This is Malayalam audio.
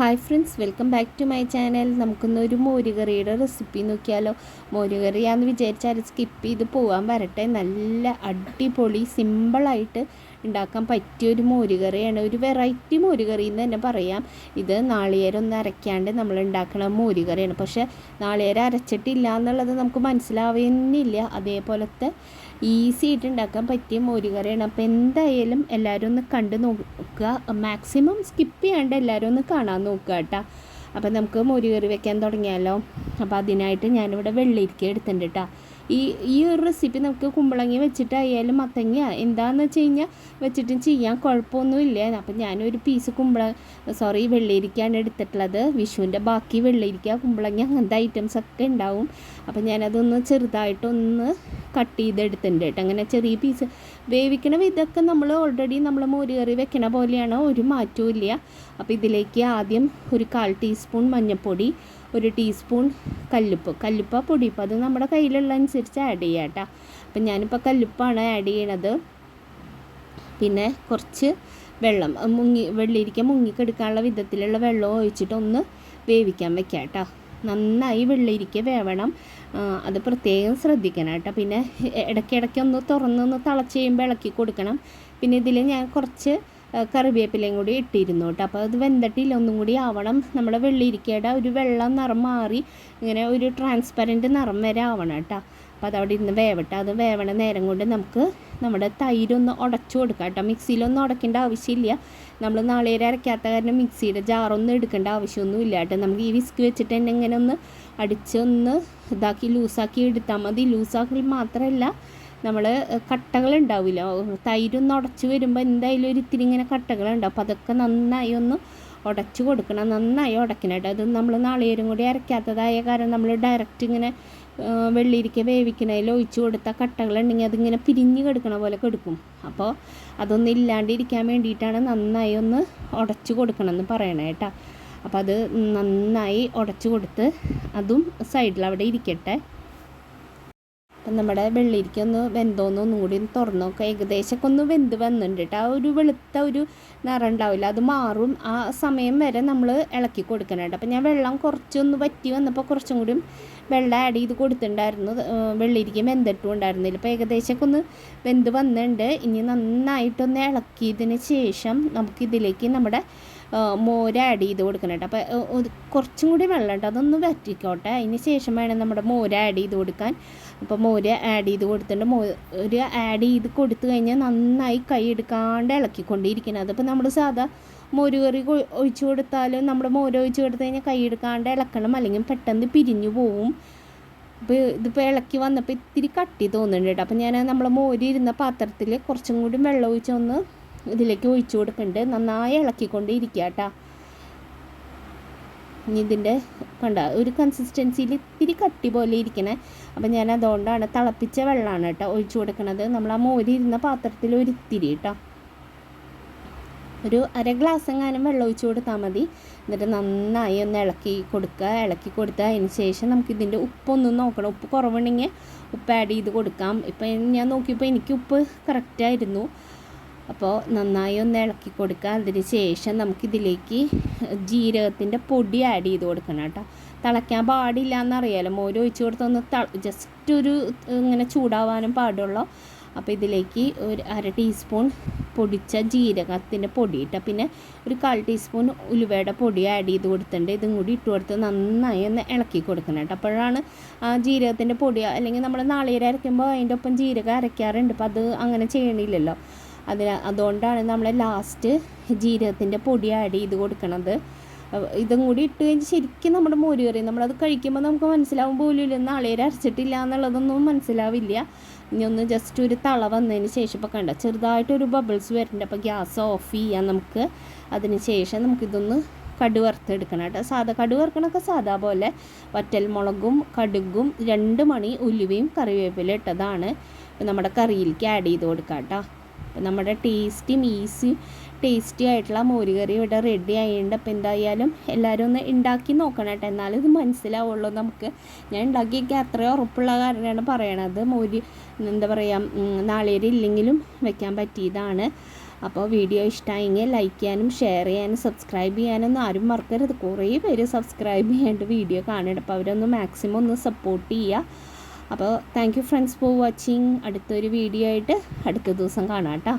Hi friends welcome back to my channel. നമുക്കൊന്ന് ഒരു മോരുകറിയുടെ റെസിപ്പി നോക്കിയാലോ? മോരുകറിയാന്ന് വിചാരിച്ചാൽ സ്കിപ്പ് ചെയ്ത് പോകാൻ വരട്ടെ. നല്ല അടിപൊളി സിമ്പിളായിട്ട് ഉണ്ടാക്കാൻ പറ്റിയ ഒരു മോരുകറിയാണ്. ഒരു വെറൈറ്റി മോരുകറി എന്ന് തന്നെ പറയാം. ഇത് നാളികേരം ഒന്നും അരയ്ക്കാണ്ട് നമ്മൾ ഉണ്ടാക്കുന്ന മോരുകറിയാണ്. പക്ഷേ നാളികേരം അരച്ചിട്ടില്ല എന്നുള്ളത് നമുക്ക് മനസ്സിലാവുന്നില്ല. അതേപോലത്തെ ഈസി ആയിട്ട് ഉണ്ടാക്കാൻ പറ്റിയ മോരുകറിയാണ്. അപ്പോൾ എന്തായാലും എല്ലാവരും ഒന്ന് കണ്ടു നോക്കുക. മാക്സിമം സ്കിപ്പ് ചെയ്യാണ്ട് എല്ലാവരും ഒന്ന് കാണാൻ നോക്കുക കേട്ടോ. അപ്പോൾ നമുക്ക് മോരുകറി വെക്കാൻ തുടങ്ങിയാലോ? അപ്പോൾ അതിനായിട്ട് ഞാനിവിടെ വെള്ളിരിക്ക എടുത്തിട്ടുണ്ട് കേട്ടോ. ഈ ഈ ഒരു റെസിപ്പി നമുക്ക് കുമ്പളങ്ങി വെച്ചിട്ടായാലും മത്തങ്ങ എന്താണെന്ന് വെച്ച് കഴിഞ്ഞാൽ വെച്ചിട്ടും ചെയ്യാൻ കുഴപ്പമൊന്നുമില്ല. അപ്പം ഞാനൊരു പീസ് കുമ്പള സോറി വെള്ളരിക്കയാണ് എടുത്തിട്ടുള്ളത്. വിഷുവിന്റെ ബാക്കി വെള്ളരിക്ക കുമ്പളങ്ങി അങ്ങനത്തെ ഐറ്റംസ് ഒക്കെ ഉണ്ടാവും. അപ്പം ഞാനതൊന്ന് ചെറുതായിട്ടൊന്ന് കട്ട് ചെയ്തെടുത്തിട്ടുണ്ട് കേട്ടോ. അങ്ങനെ ചെറിയ പീസ് വേവിക്കണ ഇതൊക്കെ നമ്മൾ ഓൾറെഡി നമ്മൾ മോരുകറി വെക്കണ പോലെയാണ് ഒരു മാറ്റവും ഇല്ല. അപ്പോൾ ഇതിലേക്ക് ആദ്യം ഒരു കാൽ ടീസ്പൂൺ മഞ്ഞൾപ്പൊടി ഒരു ടീസ്പൂൺ കല്ലുപ്പ്. കല്ലുപ്പ പൊടി. ഇപ്പോൾ അത് നമ്മുടെ കയ്യിലുള്ള അനുസരിച്ച് ആഡ് ചെയ്യാം കേട്ടോ. അപ്പം ഞാനിപ്പോൾ കല്ലുപ്പാണ് ആഡ് ചെയ്യണത്. പിന്നെ കുറച്ച് വെള്ളം മുങ്ങി വെള്ളിരിക്ക മുങ്ങിക്കെടുക്കാനുള്ള വിധത്തിലുള്ള വെള്ളം ഒഴിച്ചിട്ട് ഒന്ന് വേവിക്കാൻ വെക്കാം കേട്ടോ. നന്നായി വെള്ളരിക്ക വേവണം. അത് പ്രത്യേകം ശ്രദ്ധിക്കണം കേട്ടോ. പിന്നെ ഇടയ്ക്കിടയ്ക്ക് ഒന്ന് തുറന്നൊന്ന് തിളച്ച് കഴിയുമ്പോൾ ഇളക്കി കൊടുക്കണം. പിന്നെ ഇതിൽ ഞാൻ കുറച്ച് കറിവേപ്പിലയും കൂടി ഇട്ടിരുന്നു കേട്ടോ. അപ്പോൾ അത് വെന്തട്ടില്ല. ഒന്നും കൂടി ആവണം. നമ്മുടെ വെള്ളിരിക്കയുടെ ഒരു വെള്ളം നിറം മാറി ഇങ്ങനെ ഒരു ട്രാൻസ്പെറന്റ് നിറം വരെ ആവണം കേട്ടോ. അപ്പോൾ അതവിടെ ഇരുന്ന് വേവട്ടെ. അത് വേവണ നേരം കൊണ്ട് നമുക്ക് നമ്മുടെ തൈരൊന്ന് ഉടച്ചു കൊടുക്കാം കേട്ടോ. മിക്സിയിലൊന്നും ഉടക്കേണ്ട ആവശ്യമില്ല. നമ്മൾ നാളേരെ അരയ്ക്കാത്ത കാരണം മിക്സിയുടെ ജാറൊന്നും എടുക്കേണ്ട ആവശ്യമൊന്നും ഇല്ല കേട്ടോ. നമുക്ക് ഈ വിസ്ക് വെച്ചിട്ട് തന്നെ ഇങ്ങനെ ഒന്ന് അടിച്ചൊന്ന് ഇതാക്കി ലൂസാക്കി എടുത്താൽ മതി. ലൂസാക്കി മാത്രമല്ല നമ്മൾ കട്ടകൾ ഉണ്ടാവില്ല. തൈരൊന്ന് ഉടച്ചു വരുമ്പോൾ എന്തായാലും ഒരു ഇത്തിരി ഇങ്ങനെ കട്ടകളുണ്ടാവും അപ്പോൾ അതൊക്കെ നന്നായി ഒന്ന് ഉടച്ച് കൊടുക്കണം. നന്നായി ഉടക്കണം അത് നമ്മൾ നാളികേരും കൂടി അരയ്ക്കാത്തതായ കാരണം നമ്മൾ ഡയറക്റ്റ് ഇങ്ങനെ വെള്ളിയിരിക്ക വേവിക്കണതിൽ ഒഴിച്ചു കൊടുത്ത കട്ടകളുണ്ടെങ്കിൽ അതിങ്ങനെ പിരിഞ്ഞ് കെടുക്കണ പോലെ കെടുക്കും. അപ്പോൾ അതൊന്നും ഇല്ലാണ്ടിരിക്കാൻ വേണ്ടിയിട്ടാണ് നന്നായി ഒന്ന് ഉടച്ചു കൊടുക്കണം എന്ന് പറയണേ കേട്ടോ. അപ്പോൾ അത് നന്നായി ഉടച്ചു കൊടുത്ത് അതും സൈഡിൽ അവിടെ ഇരിക്കട്ടെ. അപ്പം നമ്മുടെ വെള്ളിരിക്ക ഒന്ന് വെന്തോന്ന് ഒന്നും കൂടി നോക്കുക ഏകദേശമൊക്കെ ഒന്ന് വെന്ത് വന്നിട്ടുണ്ട് കേട്ടോ ആ ഒരു വെളുത്ത ഒരു നിറം ഉണ്ടാവില്ല. അത് മാറും. ആ സമയം വരെ നമ്മൾ ഇളക്കി കൊടുക്കണം കേട്ടോ അപ്പം ഞാൻ വെള്ളം കുറച്ചൊന്ന് വറ്റി വന്നപ്പോൾ കുറച്ചും കൂടി വെള്ളം ആഡ് ചെയ്ത് കൊടുത്തിട്ടുണ്ടായിരുന്നു. വെള്ളിരിക്ക വെന്തിട്ടും ഉണ്ടായിരുന്നില്ല. അപ്പോൾ ഏകദേശമൊക്കെ ഒന്ന് വെന്ത് വന്നിട്ടുണ്ട്. ഇനി നന്നായിട്ടൊന്ന് ഇളക്കിയതിന് ശേഷം നമുക്കിതിലേക്ക് നമ്മുടെ മോര് ആഡ് ചെയ്ത് കൊടുക്കണം കേട്ടോ അപ്പോൾ കുറച്ചും കൂടി വെള്ളം കേട്ടോ അതൊന്ന് വറ്റിക്കോട്ടെ. അതിന് ശേഷം വേണം നമ്മുടെ മോര് ആഡ് ചെയ്ത് കൊടുക്കാൻ. അപ്പോൾ മോര് ആഡ് ചെയ്ത് കൊടുത്തിട്ട് മോര് ആഡ് ചെയ്ത് കൊടുത്തു കഴിഞ്ഞാൽ നന്നായി കൈ എടുക്കാണ്ട് ഇളക്കിക്കൊണ്ടിരിക്കണം. അതിപ്പോൾ നമ്മൾ സാധാ മോര് കറി ഒഴിച്ചു കൊടുത്താലും നമ്മുടെ മോര് ഒഴിച്ച് കൊടുത്തു കഴിഞ്ഞാൽ കൈ എടുക്കാണ്ട് ഇളക്കണം. അല്ലെങ്കിൽ പെട്ടെന്ന് പിരിഞ്ഞു പോവും. അപ്പോൾ ഇതിപ്പോൾ ഇളക്കി വന്നപ്പോൾ ഇത്തിരി കട്ടി തോന്നുന്നുണ്ട് കേട്ടോ അപ്പോൾ ഞാൻ നമ്മൾ മോര് ഇരുന്ന പാത്രത്തിൽ കുറച്ചും കൂടി വെള്ളം ഒഴിച്ചൊന്ന് ഇതിലേക്ക് ഒഴിച്ചു കൊടുക്കണ്ട്. നന്നായി ഇളക്കിക്കൊണ്ട് ഇരിക്കുക കേട്ടോ ഇനി ഇതിന്റെ കണ്ട ഒരു കൺസിസ്റ്റൻസിയിൽ ഇത്തിരി കട്ടി പോലെ ഇരിക്കണേ. അപ്പം ഞാൻ അതുകൊണ്ടാണ് തിളപ്പിച്ച വെള്ളമാണ് കേട്ടോ ഒഴിച്ചു കൊടുക്കുന്നത് നമ്മൾ ആ മോരി ഇരുന്ന പാത്രത്തിൽ ഒരിത്തിരി കേട്ടോ. ഒരു അര ഗ്ലാസ് എങ്ങാനും വെള്ളം ഒഴിച്ചു കൊടുത്താൽ മതി. എന്നിട്ട് നന്നായി ഒന്ന് ഇളക്കി കൊടുക്കുക. ഇളക്കി കൊടുത്താൽ അതിന് ശേഷം നമുക്ക് ഇതിന്റെ ഉപ്പൊന്നും നോക്കണം. ഉപ്പ് കുറവുണ്ടെങ്കിൽ ഉപ്പ് ആഡ് ചെയ്ത് കൊടുക്കാം. ഇപ്പം ഞാൻ നോക്കിയപ്പോൾ എനിക്ക് ഉപ്പ് കറക്റ്റായിരുന്നു അപ്പോൾ നന്നായി ഒന്ന് ഇളക്കി കൊടുക്കുക അതിന് ശേഷം നമുക്കിതിലേക്ക് ജീരകത്തിന്റെ പൊടി ആഡ് ചെയ്ത് കൊടുക്കണം കേട്ടോ. തിളയ്ക്കാൻ പാടില്ല എന്നറിയാലോ മോര് ഒഴിച്ച് കൊടുത്തൊന്ന് ത ജസ്റ്റ് ഒരു ഇങ്ങനെ ചൂടാവാനും പാടുള്ളൂ. അപ്പോൾ ഇതിലേക്ക് ഒരു അര ടീസ്പൂൺ പൊടിച്ച ജീരകത്തിന്റെ പൊടി ഇട്ടാൽ പിന്നെ ഒരു കാൽ ടീസ്പൂൺ ഉലുവയുടെ പൊടി ആഡ് ചെയ്ത് കൊടുത്തിട്ടുണ്ട്. ഇതും കൂടി ഇട്ട് കൊടുത്ത് നന്നായി ഒന്ന് ഇളക്കി കൊടുക്കണം കേട്ടോ. അപ്പോഴാണ് ആ ജീരകത്തിന്റെ പൊടി അല്ലെങ്കിൽ നമ്മൾ നാളികേരം അരയ്ക്കുമ്പോൾ അതിന്റെ ഒപ്പം ജീരകം അരയ്ക്കാറുണ്ട്. അപ്പോൾ അത് അങ്ങനെ ചെയ്യണില്ലല്ലോ. അതിന് അതുകൊണ്ടാണ് നമ്മൾ ലാസ്റ്റ് ജീരകത്തിന്റെ പൊടി ആഡ് ചെയ്ത് കൊടുക്കണത്. ഇതും കൂടി ഇട്ട് കഴിഞ്ഞ് ശരിക്കും നമ്മുടെ മോര് കറി നമ്മളത് കഴിക്കുമ്പോൾ നമുക്ക് മനസ്സിലാവും പോലും ഇല്ല നാളേരെ അരച്ചിട്ടില്ല എന്നുള്ളതൊന്നും മനസ്സിലാവില്ല. ഇനി ഒന്ന് ജസ്റ്റ് ഒരു തള വന്നതിന് ശേഷം ഇപ്പോൾ കണ്ട ചെറുതായിട്ടൊരു ബബിൾസ് വരുന്നുണ്ട്. അപ്പോൾ ഗ്യാസ് ഓഫ് ചെയ്യാം നമുക്ക്. അതിന് ശേഷം നമുക്കിതൊന്ന് കടു വറുത്തെടുക്കണം കേട്ടോ. സാധാ കടു വറുക്കണമൊക്കെ സാധാ പോലെ. വറ്റൽ മുളകും കടുകും രണ്ട് മണി ഉലുവയും കറിവേപ്പില ഇട്ടതാണ്. നമ്മുടെ കറിയിലേക്ക് ആഡ് ചെയ്ത് കൊടുക്കാം കേട്ടോ. അപ്പം നമ്മുടെ ടേസ്റ്റിയും ഈസി ടേസ്റ്റി ആയിട്ടുള്ള മോരുകറി ഇവിടെ റെഡി ആയിട്ടുണ്ട്. അപ്പോൾ എന്തായാലും എല്ലാവരും ഒന്ന് ഉണ്ടാക്കി നോക്കണം കേട്ടോ. എന്നാലും ഇത് മനസ്സിലാവുള്ളൂ നമുക്ക്. ഞാൻ ഉണ്ടാക്കിയൊക്കെ അത്രയും ഉറപ്പുള്ള കാര്യമാണ് പറയണത്. മോര് എന്താ പറയുക നാളേരി ഇല്ലെങ്കിലും വെക്കാൻ പറ്റിയതാണ്. അപ്പോൾ വീഡിയോ ഇഷ്ടമായെങ്കിൽ ലൈക്ക് ചെയ്യാനും ഷെയർ ചെയ്യാനും സബ്സ്ക്രൈബ് ചെയ്യാനൊന്നും ആരും മറക്കരുത്. കുറേ പേര് സബ്സ്ക്രൈബ് ചെയ്യാണ്ട് വീഡിയോ കാണണം അപ്പോൾ അവരൊന്ന് മാക്സിമം ഒന്ന് സപ്പോർട്ട് ചെയ്യുക അപ്പോൾ thank you friends for watching അടുത്തൊരു വീഡിയോ ആയിട്ട് അടുത്ത ദിവസം കാണാം കേട്ടോ.